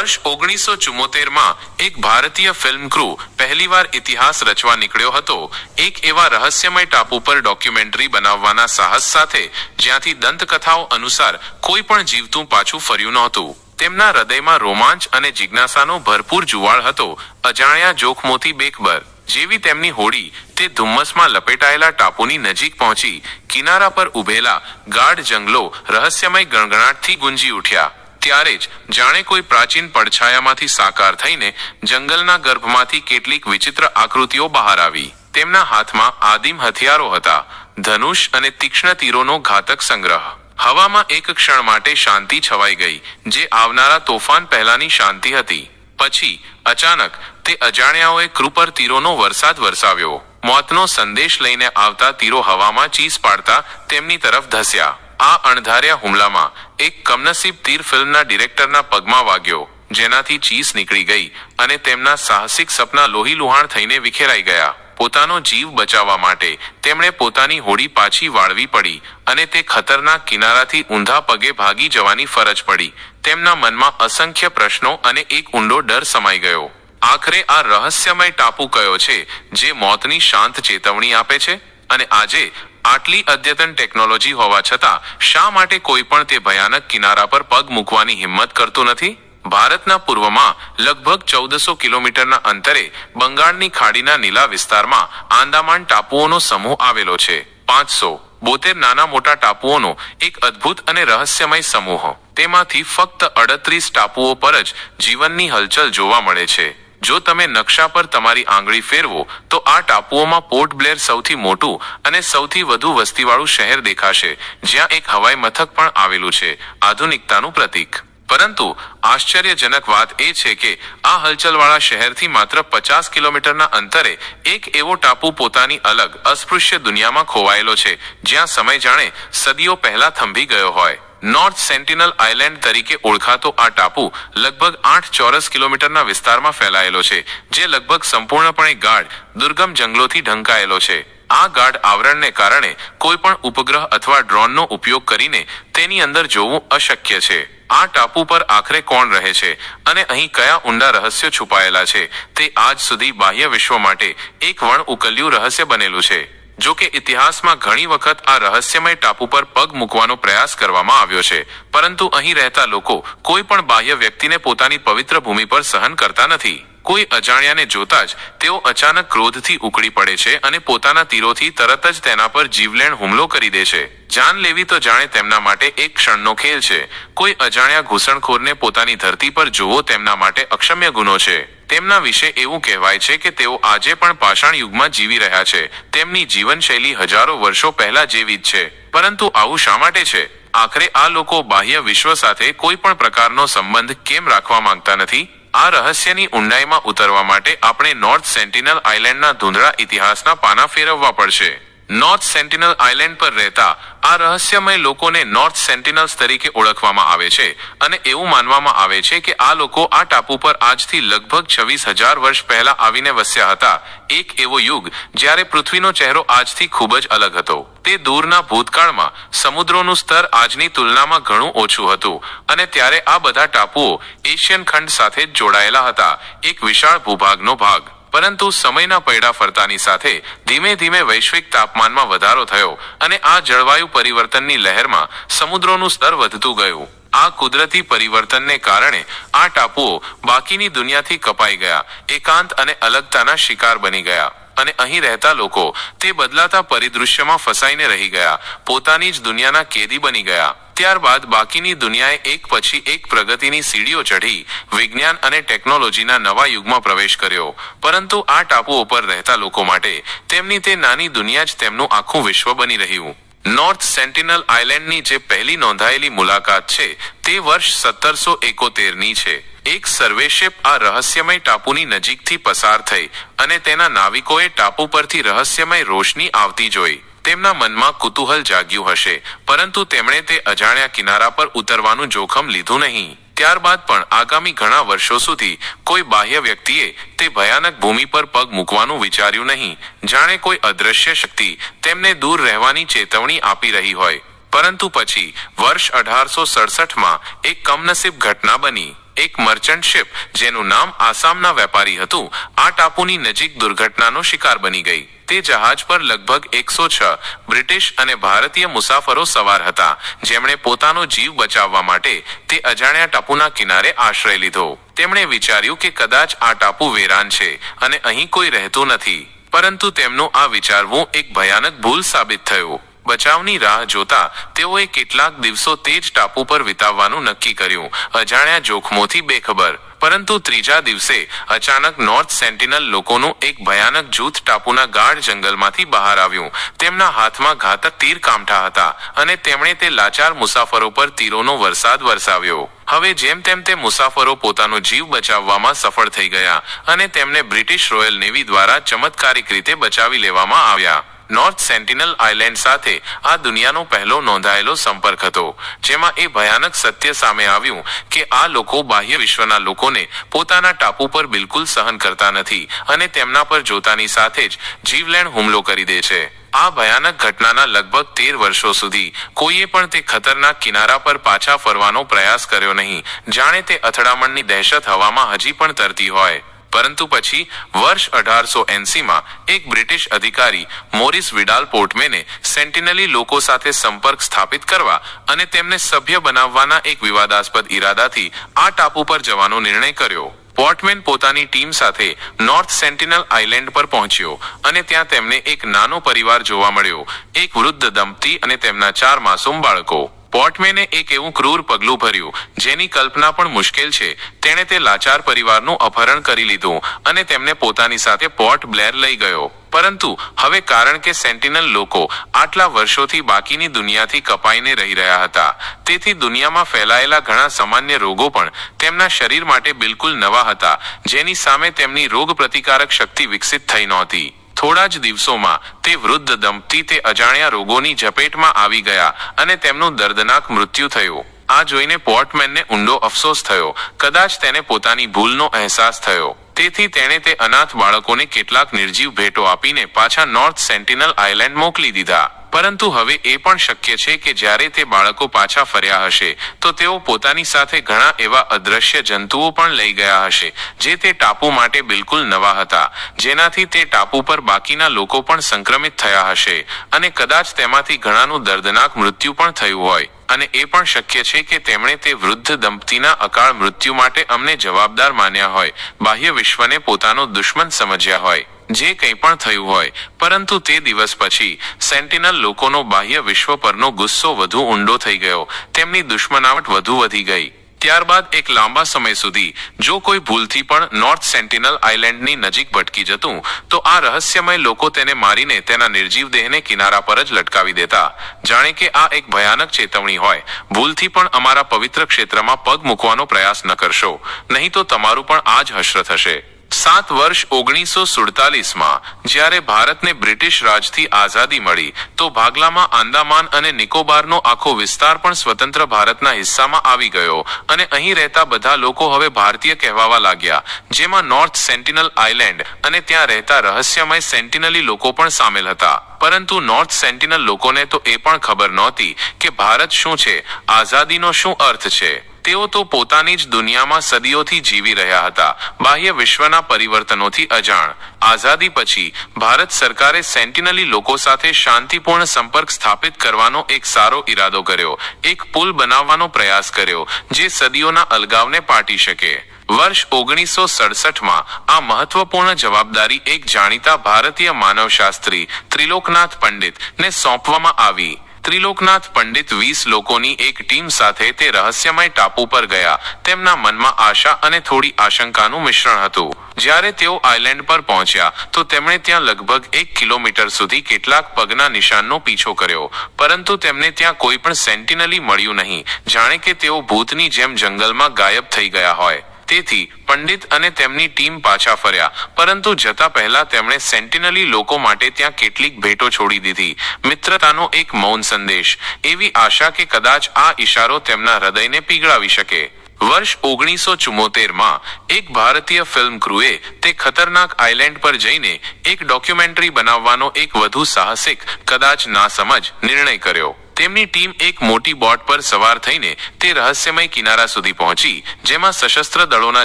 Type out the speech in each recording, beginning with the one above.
વર્ષ ઓગણીસો ચુમ્મોતેરમાં એક ભારતીય ફિલ્મ ક્રૂ પહેલીવાર ઇતિહાસ રચવા નીકળ્યો હતો. એક એવા રહસ્યમય ટાપુ પર ડોક્યુમેન્ટરી બનાવવાના સાહસ સાથે જ્યાંથી દંતકથાઓ અનુસાર કોઈ પણ જીવતું પાછું ફર્યું નહોતું. તેમના હૃદયમાં રોમાંચ અને જિજ્ઞાસાનો ભરપૂર જુવાળ હતો. અજાણ્યા જોખમોથી બેકબર. જેવી તેમની હોડી તે ધુમ્મસમાં લપેટાયેલા ટાપુની નજીક પહોંચી, કિનારા પર ઉભેલા ગાઢ જંગલો રહસ્યમય ગણગણાટથી ગુંજી ઉઠ્યા. ત્યારે જ જાણે કોઈ પ્રાચીન પડછાયામાંથી સાકાર થઈને જંગલના ગર્ભમાંથી કેટલીક વિચિત્ર આકૃતિઓ બહાર આવી. તેમના હાથમાં આદિમ હથિયારો હતા, ધનુષ અને તીક્ષ્ણ તીરોનો ઘાતક સંગ્રહ. હવામાં એક ક્ષણ માટે શાંતિ છવાઈ ગઈ, જે આવનારા તોફાન પહેલાની શાંતિ હતી. પછી, અચાનક, તે અજાણ્યાઓએ કૃપર તીરોનો વરસાદ વરસાવ્યો. મોતનો સંદેશ લઈને આવતા તીરો હવામાં ચીસ પાડતા તેમની તરફ ધસ્યા. આ અણધાર્યા હુમલામાં એક કમનસીબ તીર ફિલ્મના ડિરેક્ટરના પગમાં વાગ્યો, જેનાથી ચીસ નીકળી ગઈ અને તેમના સાહસિક સપના લોહીલુહાણ થઈને વિખેરાઈ ગયા. પોતાનો જીવ બચાવવા માટે તેમણે પોતાની હોડી પાછી વાળવી પડી અને તે ખતરનાક કિનારાથી ઊંધા પગે ભાગી જવાની ફરજ પડી. તેમના મનમાં અસંખ્ય પ્રશ્નો અને એક ઊંડો ડર સમાઈ ગયો. આખરે આ રહસ્યમય ટાપુ કયો છે, જે મોતની શાંત ચેતવણી આપે છે? અને આજે આટલી અદ્યતન ટેકનોલોજી હોવા છતાં શા માટે કોઈ પણ તે ભયાનક કિનારા પર પગ મૂકવાની હિંમત કરતું નથી? ભારતના પૂર્વમાં લગભગ ચૌદસો કિલોમીટરના અંતરે બંગાળની ખાડીના નીલા વિસ્તારમાં આંદામાન ટાપુઓનો સમૂહ આવેલો છે. પાંચસો બોતેર નાના મોટા ટાપુઓનો એક અદ્ભુત અને રહસ્યમય સમૂહ. તેમાંથી ફક્ત અડત્રીસ ટાપુઓ પર જ જીવનની હલચલ જોવા મળે છે. જો તમે નકશા પર તમારી આંગળી ફેરવો, તો આ ટાપુઓમાં પોર્ટ બ્લેર સૌથી મોટું અને સૌથી વધુ વસ્તીવાળું શહેર દેખાશે, જ્યાં એક હવાઈ મથક પણ આવેલું છે, આધુનિકતાનું પ્રતીક. પરંતુ આશ્ચર્યજનક વાત એ છે કે આ હલચલવાળા શહેરથી માત્ર પચાસ કિલોમીટરના અંતરે એક એવો ટાપુ પોતાની અલગ, અસ્પૃશ્ય દુનિયામાં ખોવાયેલો છે, જ્યાં સમય જાણે સદીઓ પહેલા થંભી ગયો હોય. નોર્થ સેન્ટિનલ આઇલેન્ડ તરીકે ઓળખાતો આ ટાપુ લગભગ આઠ ચોરસ કિલોમીટરના વિસ્તારમાં ફેલાયેલો છે, જે લગભગ સંપૂર્ણપણે ગાઢ, દુર્ગમ જંગલોથી ઢંકાયેલો છે. આ ગાઢ આવરણને કારણે કોઈ પણ ઉપગ્રહ અથવા ડ્રોનનો ઉપયોગ કરીને તેની અંદર જોવું અશક્ય છે. આ ટાપુ પર આખરે કોણ રહે છે અને અહીં કયા ઊંડા રહસ્યો છુપાયેલા છે, તે આજ સુધી બાહ્ય વિશ્વ માટે એક વણ ઉકલ્યું રહસ્ય બનેલું છે. જો કે ઇતિહાસમાં ઘણી વખત આ રહસ્યમય ટાપુ પર પગ મૂકવાનો પ્રયાસ કરવામાં આવ્યો છે. પરંતુ અહીં રહેતા લોકો કોઈ પણ બાહ્ય વ્યક્તિને પોતાની પવિત્ર ભૂમિ પર સહન કરતા નથી. કોઈ અજાણ્યાને જોતા જ તેઓ અચાનક ક્રોધથી ઉકળી પડે છે અને પોતાના તીરોથી તરત જ તેના પર જીવલેણ હુમલો કરી દે છે. જાન લેવી તો જાણે તેમના માટે એક ક્ષણનો ખેલ છે. કોઈ અજાણ્યા ઘૂસણખોરને પોતાની ધરતી પર જોવો તેમના માટે અક્ષમ્ય ગુનો છે. તેમના વિશે એવું કહેવાય છે કે તેઓ આજે પણ પાષાણ યુગમાં જીવી રહ્યા છે. તેમની જીવનશૈલી હજારો વર્ષો પહેલા જેવી જ છે. પરંતુ આવું શા માટે છે? આખરે આ લોકો બાહ્ય વિશ્વ સાથે કોઈ પણ પ્રકારનો સંબંધ કેમ રાખવા માંગતા નથી? આ રહસ્યની ઊંડાઈમાં ઉતરવા માટે આપણે નોર્થ સેન્ટિનલ આઇલેન્ડના ધૂંધળા ઇતિહાસના પાના ફેરવવા પડશે. નોર્થ સેન્ટિનલ આઇલેન્ડ પર રહેતા આ રહસ્યમય લોકોને નોર્થ સેન્ટિનલ્સ તરીકે ઓળખવામાં આવે છે અને એવું માનવામાં આવે છે કે આ લોકો આ ટાપુ પર આજથી લગભગ છવ્વીસ હજાર વર્ષ પહેલા આવીને વસ્યા હતા. એક એવો યુગ જ્યારે પૃથ્વીનો ચહેરો આજથી ખૂબ જ અલગ હતો. તે દૂરના ભૂતકાળમાં સમુદ્રોનું સ્તર આજની તુલનામાં ઘણું ઓછું હતું અને ત્યારે આ બધા ટાપુઓ એશિયન ખંડ સાથે જોડાયેલા હતા. એક વિશાળ ભૂભાગનો ભાગ. પરંતુ સમયના પૈડા ફરતાની સાથે ધીમે ધીમે વૈશ્વિક તાપમાનમાં વધારો થયો અને આ જળવાયુ પરિવર્તનની લહેરમાં સમુદ્રોનું સ્તર વધતું ગયું. આ કુદરતી પરિવર્તનને કારણે આ ટાપુઓ બાકીની દુનિયાથી કપાઈ ગયા, એકાંત અને અલગતાના શિકાર બની ગયા. અને અહીં રહેતા લોકો તે બદલાતા પરિદૃશ્યમાં ફસાઈને રહી ગયા. પોતાની જ દુનિયાના કેદી બની ગયા. ત્યારબાદ બાકીની દુનિયાએ એક પછી એક પ્રગતિની સીડીઓ ચઢી, વિજ્ઞાન અને ટેકનોલોજીના નવા યુગમાં પ્રવેશ કર્યો. પરંતુ આ ટાપુઓ પર રહેતા લોકો માટે તેમની તે નાની દુનિયા જ તેમનું આખું વિશ્વ બની રહ્યું. નોર્થ સેન્ટિનલ આઇલેન્ડની જે પહેલી નોંધાયેલી મુલાકાત છે, તે વર્ષ સત્તરસો એકોતેરની છે. એક સર્વેશિપ આ રહસ્યમય ટાપુની નજીકથી પસાર થઈ અને તેના નાવિકોએ ટાપુ પરથી રહસ્યમય રોશની આવતી જોઈ. તેમના મનમાં કુતૂહલ જાગ્યું હશે, પરંતુ તેમણે તે અજાણ્યા કિનારા પર ઉતરવાનું જોખમ લીધું નહીં. ત્યારબાદ પણ આગામી ઘણા વર્ષો સુધી કોઈ બાહ્ય વ્યક્તિએ તે ભયાનક ભૂમિ પર પગ મૂકવાનું વિચાર્યું નહીં. જાણે કોઈ અદ્રશ્ય શક્તિ તેમને દૂર રહેવાની ચેતવણી આપી રહી હોય. પરંતુ પછી વર્ષ અઢારસો સડસઠમાં એક કમનસીબ ઘટના બની. એક મર્ચન્ટ શિપ જેનું નામ આસામના વેપારી હતું. આ ટાપુની નજીક દુર્ઘટનાનો શિકાર બની ગઈ. તે જહાજ પર લગભગ એકસો છ બ્રિટિશ અને ભારતીય મુસાફરો સવાર હતા. જેમણે પોતાનો જીવ બચાવવા માટે તે અજાણ્યા ટાપુના કિનારે આશ્રય લીધો. તેમણે વિચાર્યું કે કદાચ આ ટાપુ વેરાન છે અને અહીં કોઈ રહેતું નથી. પરંતુ તેમનું આ વિચારવું એક ભયાનક ભૂલ સાબિત થયું. બચાવની રાહ જોતા તેઓએ કેટલાક દિવસો તે જ ટાપુ પર વિતાવવાનું નક્કી કર્યું. અજાણ્યા જોખમોથી બેખબર. પરંતુ ત્રીજા દિવસે અચાનક નોર્થ સેન્ટિનલ લોકોનું એક ભયાનક જૂથ ટાપુના ગાઢ જંગલમાંથી બહાર આવ્યું. તેમના હાથમાં ઘાતક તીર કામઠા હતા અને તેમણે તે લાચાર મુસાફરો પર તીરોનો વરસાદ વરસાવ્યો. હવે જેમ તેમ તે મુસાફરો પોતાનો જીવ બચાવવામાં સફળ થઈ ગયા અને તેમને બ્રિટિશ રોયલ નેવી દ્વારા ચમત્કારિક રીતે બચાવી લેવામાં આવ્યા. નોર્થ સેન્ટિનલ આઇલેન્ડ સાથે આ દુનિયાનો પહેલો નોંધાયેલો સંપર્ક હતો, જેમાં એ ભયાનક સત્ય સામે આવ્યું કે આ લોકો બાહ્ય વિશ્વના લોકોને પોતાના ટાપુ પર બિલકુલ સહન કરતા નથી અને તેમના પર જોતાની સાથે જ જીવલેણ હુમલો કરી દે છે. આ ભયાનક ઘટનાના લગભગ તેર વર્ષો સુધી કોઈએ પણ તે ખતરનાક કિનારા પર પાછા ફરવાનો પ્રયાસ કર્યો નહીં. જાણે તે અથડામણની દહેશત હવામાં હજી પણ તરતી હોય. પરંતુ પછી વર્ષ અઢારસો એંસીમાં એક બ્રિટિશ અધિકારી મોરિસ વિડાલ પોર્ટમેને સેન્ટિનલી લોકો સાથે સંપર્ક સ્થાપિત કરવા અને તેમને સભ્ય બનાવવાના એક વિવાદાસ્પદ ઈરાદાથી આ ટાપુ પર જવાનો નિર્ણય કર્યો. પોર્ટમેન પોતાની ટીમ સાથે નોર્થ સેન્ટિનલ આઇલેન્ડ પર પહોંચ્યો અને ત્યાં તેમને એક નાનો પરિવાર જોવા મળ્યો, એક વૃદ્ધ દંપતી અને તેમના ચાર માસૂમ બાળકો. પોર્ટમેને એક એવું ક્રૂર પગલું ભર્યું, જેની કલ્પના પણ મુશ્કેલ છે. તેણે તે લાચાર પરિવારનું અપહરણ કરી લીધું અને તેમને પોતાની સાથે પોર્ટ બ્લેર લઈ ગયો. પરંતુ હવે કારણ કે સેન્ટિનલ લોકો આટલા વર્ષોથી બાકીની દુનિયાથી કપાઈને રહી રહ્યા હતા, તેથી દુનિયામાં ફેલાયેલા ઘણા સામાન્ય રોગો પણ તેમના શરીર માટે બિલકુલ નવા હતા, જેની સામે તેમની રોગ પ્રતિકારક શક્તિ વિકસિત થઈ નહોતી. થોડા જ દિવસોમાં તે વૃદ્ધ દંપતી તે અજાણ્યા રોગોની ઝપેટમાં આવી ગયા અને તેમનું દર્દનાક મૃત્યુ થયું. આ જોઈને પોર્ટમેનને ઊંડો અફસોસ થયો. કદાચ તેને પોતાની ભૂલનો અહેસાસ થયો. તેથી તેણે તે અનાથ બાળકોને કેટલાક નિર્જીવ ભેટો આપીને પાછા નોર્થ સેન્ટિનલ આઇલેન્ડ મોકલી દીધા. પરંતુ હવે એ પણ શક્ય છે કે જ્યારે તે બાળકો પાછા ફર્યા હશે, તો તેઓ પોતાની સાથે ઘણા એવા અદ્રશ્ય જંતુઓ પણ લઈ ગયા હશે, જે તે ટાપુ માટે બિલકુલ નવા હતા, જેનાથી તે ટાપુ પર બાકીના લોકો પણ સંક્રમિત થયા હશે, અને કદાચ તેમાંથી ઘણાનું દર્દનાક મૃત્યુ પણ થયું હોય. અને એ પણ શક્ય છે કે તેમણે તે વૃદ્ધ દંપતીના અકાળ મૃત્યુ માટે અમને જવાબદાર માન્યા હોય. બાહ્ય વિશ્વને પોતાનો દુશ્મન સમજ્યા હોય. જે કંઈ પણ થયું હોય. પરંતુ તે દિવસ પછી, સેન્ટિનલ લોકોનો બાહ્ય વિશ્વ પરનો ગુસ્સો વધુ ઊંડો થઈ ગયો. તેમની દુશ્મનાવટ વધુ વધી ગઈ. ત્યારબાદ એક લાંબા સમય સુધી જો કોઈ ભૂલથી પણ નોર્થ સેન્ટિનલ આઇલેન્ડની નજીક ભટકી જતું, તો આ રહસ્યમય લોકો તેને મારીને તેના નિર્જીવ દેહને કિનારા પર જ લટકાવી દેતા. જાણે કે આ એક ભયાનક ચેતવણી હોય. ભૂલથી પણ અમારા પવિત્ર ક્ષેત્રમાં પગ મૂકવાનો પ્રયાસ ન કરશો. નહીં તો તમારું પણ આ જ હશ્ર થશે. સાત વર્ષ ઓગણીસો સુડતાલીસમાં, જ્યારે ભારતને બ્રિટિશ રાજથી આઝાદી મળી, તો ભાગલામાં આંદામાન અને નિકોબારનો આખો વિસ્તાર પણ સ્વતંત્ર ભારતના હિસ્સામાં આવી ગયો અને અહીં રહેતા બધા લોકો હવે ભારતીય કહેવાવા લાગ્યા, જેમાં નોર્થ સેન્ટિનલ આઇલેન્ડ અને ત્યાં રહેતા રહસ્યમય સેન્ટિનલી લોકો પણ સામેલ હતા. પરંતુ નોર્થ સેન્ટિનલ લોકોને તો એ પણ ખબર નહોતી કે ભારત શું છે, આઝાદીનો શું અર્થ છે. તેઓ તો પોતાની જ દુનિયામાં સદીઓથી જીવી રહ્યા હતા, બાહ્ય વિશ્વના પરિવર્તનોથી અજાણ. આઝાદી પછી ભારત સરકારે સેન્ટિનલી લોકો સાથે શાંતિપૂર્ણ સંપર્ક સ્થાપિત કરવાનો એક સારો ઈરાદો કર્યો, એક પુલ બનાવવાનો પ્રયાસ કર્યો, જે સદીઓના અલગાવને પાટી શકે. વર્ષ ઓગણીસો સડસઠમાં આ મહત્વપૂર્ણ જવાબદારી એક જાણીતા ભારતીય માનવશાસ્ત્રી ત્રિલોકનાથ પંડિત ને સોંપવામાં આવી. ત્રિલોકનાથ પંડિત વીસ લોકોની એક ટીમ સાથે તે રહસ્યમય ટાપુ પર ગયા. તેમના મનમાં આશા અને થોડી આશંકાનું મિશ્રણ હતું. જ્યારે તેઓ આઇલેન્ડ પર પહોંચ્યા, તો તેમણે ત્યાં લગભગ એક કિલોમીટર સુધી કેટલાક પગના નિશાનનો પીછો કર્યો. પરંતુ તેમને ત્યાં કોઈ પણ સેન્ટિનલી મળ્યું નહીં. જાણે કે તેઓ ભૂતની જેમ જંગલમાં ગાયબ થઈ ગયા હોય. તેથી પંડિત અને તેમની ટીમ પાછા ફર્યા. પરંતુ જતા પહેલા તેમણે સેન્ટિનલી લોકો માટે ત્યાં કેટલીક ભેટો છોડી દીધી. મિત્રતાનો એક મૌન સંદેશ. એવી આશા કે કદાચ આ ઈશારો તેમના હૃદયને પીગળાવી શકે. વર્ષ ઓગણીસો ચુમ્મોતેરમાં એક ભારતીય ફિલ્મ ક્રૂએ તે ખતરનાક આઇલેન્ડ પર જઈને એક ડોક્યુમેન્ટરી બનાવવાનો એક વધુ સાહસિક, કદાચ નાસમજ, નિર્ણય કર્યો. તેમની ટીમ એક મોટી બોટ પર સવાર થઈને તે રહસ્યમય કિનારા સુધી પહોંચી, જેમાં સશસ્ત્ર દળોના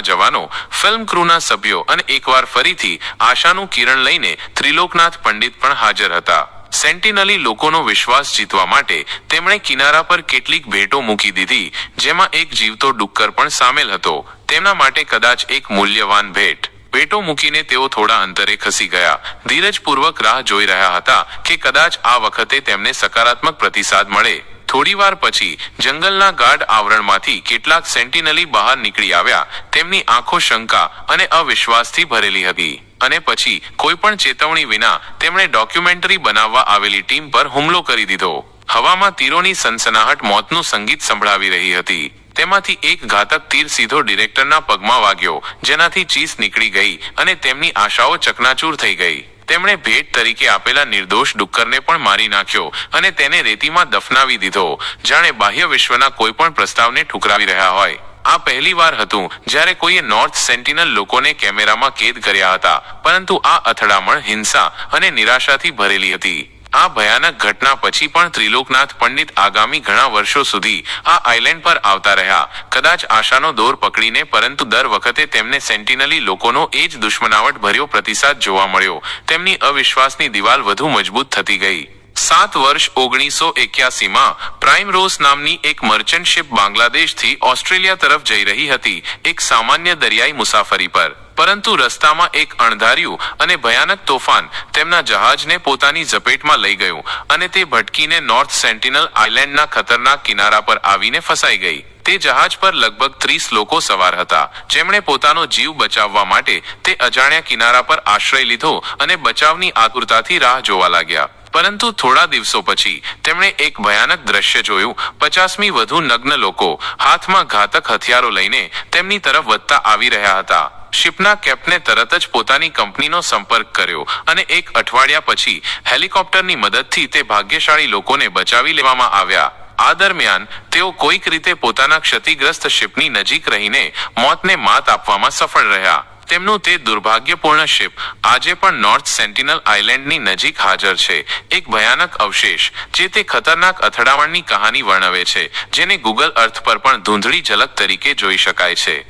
જવાનો, ફિલ્મ ક્રૂના સભ્યો અને એકવાર ફરીથી આશાનું કિરણ લઈને ત્રિલોકનાથ પંડિત પણ હાજર હતા. સેન્ટિનલી લોકોનો વિશ્વાસ જીતવા માટે તેમણે કિનારા પર કેટલીક ભેટો મૂકી દીધી, જેમાં એક જીવતો ડુક્કર પણ સામેલ હતો. તેમના માટે કદાચ એક મૂલ્યવાન ભેટ. ભેટો મૂકીને તેઓ થોડા અંતરે ખસી ગયા. ધીરજપૂર્વક રાહ જોઈ રહ્યા હતા કે કદાચ આ વખતે તેમને સકારાત્મક પ્રતિસાદ મળે. થોડીવાર પછી જંગલના ગાઢ આવરણમાંથી કેટલાક સેન્ટિનલી બહાર નીકળી આવ્યા. તેમની આંખો શંકા અને અવિશ્વાસથી ભરેલી હતી. અને પછી કોઈ પણ ચેતવણી વિના તેમણે ડોક્યુમેન્ટરી બનાવવા આવેલી ટીમ પર હુમલો કરી દીધો. હવામાં તીરોની સનસનાહટ મોતનું સંગીત સંભળાવી રહી હતી. તેમાંથી એક ઘાતક તીર સીધો ડિરેક્ટરના પગમાં વાગ્યો, જેનાથી ચીસ નીકળી ગઈ અને તેમની આશાઓ ચકનાચૂર થઈ ગઈ. તેમણે ભેટ તરીકે આપેલા નિર્દોષ ડુક્કરને પણ મારી નાખ્યો અને તેને રેતીમાં દફનાવી દીધો, જાણે બાહ્ય વિશ્વના કોઈ પણ પ્રસ્તાવને ઠુકરાવી રહ્યા હોય. આ પહેલીવાર હતું જ્યારે કોઈએ નોર્થ સેન્ટિનલ લોકોને કેમેરામાં કેદ કર્યા હતા, પરંતુ આ અથડામણ હિંસા અને નિરાશાથી ભરેલી હતી. આ ભયાનક ઘટના પછી પણ ત્રિલોકનાથ પંડિત આગામી ઘણા વર્ષો સુધી આ આઇલેન્ડ પર આવતા રહ્યા. કદાચ આશાનો દોર પકડીને, પરંતુ દર વખતે તેમને સેન્ટિનલી લોકોનો એ જ દુશ્મનાવટ ભર્યો પ્રતિસાદ જોવા મળ્યો. તેમની અવિશ્વાસની દિવાલ વધુ મજબૂત થતી ગઈ. સાત વર્ષ ઓગણીસો એક્યાસીમાં પ્રાઇમ રોસ નામની એક મર્ચન્ટ શિપ બાંગ્લાદેશથી ઓસ્ટ્રેલિયા તરફ જઈ રહી હતી, એક સામાન્ય દરિયાઈ મુસાફરી પર. પરંતુ રસ્તામાં એક અણધાર્યું અને ભયાનક તોફાન તેમના જહાજને પોતાની ઝપેટમાં લઈ ગયું અને તે ભટકીને નોર્થ સેન્ટિનલ આઇલેન્ડના ખતરનાક કિનારા પર આવીને ફસાઈ ગઈ. તે જહાજ પર લગભગ ત્રીસ લોકો સવાર હતા. જેમણે પોતાનો જીવ બચાવવા માટે તે અજાણ્યા કિનારા પર આશ્રય લીધો અને બચાવની આતુરતાથી રાહ જોવા લાગ્યા. પરંતુ થોડા દિવસો પછી તેમણે એક ભયાનક દ્રશ્ય જોયું. પચાસમી વધુ નગ્ન લોકો હાથમાં ઘાતક હથિયારો લઈને તેમની તરફ વધતા આવી રહ્યા હતા. શિપના કેપ્ટને તરત જ પોતાની કંપનીનો સંપર્ક કર્યો અને એક અઠવાડિયા પછી હેલિકોપ્ટરની મદદથી તે ભાગ્યશાળી લોકોને બચાવી લેવામાં આવ્યા. આ દરમિયાન તેઓ કોઈક રીતે પોતાના ક્ષતિગ્રસ્ત શિપની નજીક રહીને મોતને માત આપવામાં સફળ રહ્યા. તેમનું તે દુર્ભાગ્યપૂર્ણ શિપ આજે પણ નોર્થ સેન્ટિનલ આઇલેન્ડની નજીક હાજર છે. એક ભયાનક અવશેષ, જે તે ખતરનાક અથડામણની કહાની વર્ણવે છે, જેને ગૂગલ અર્થ પર પણ ધૂંધળી ઝલક તરીકે જોઈ શકાય છે.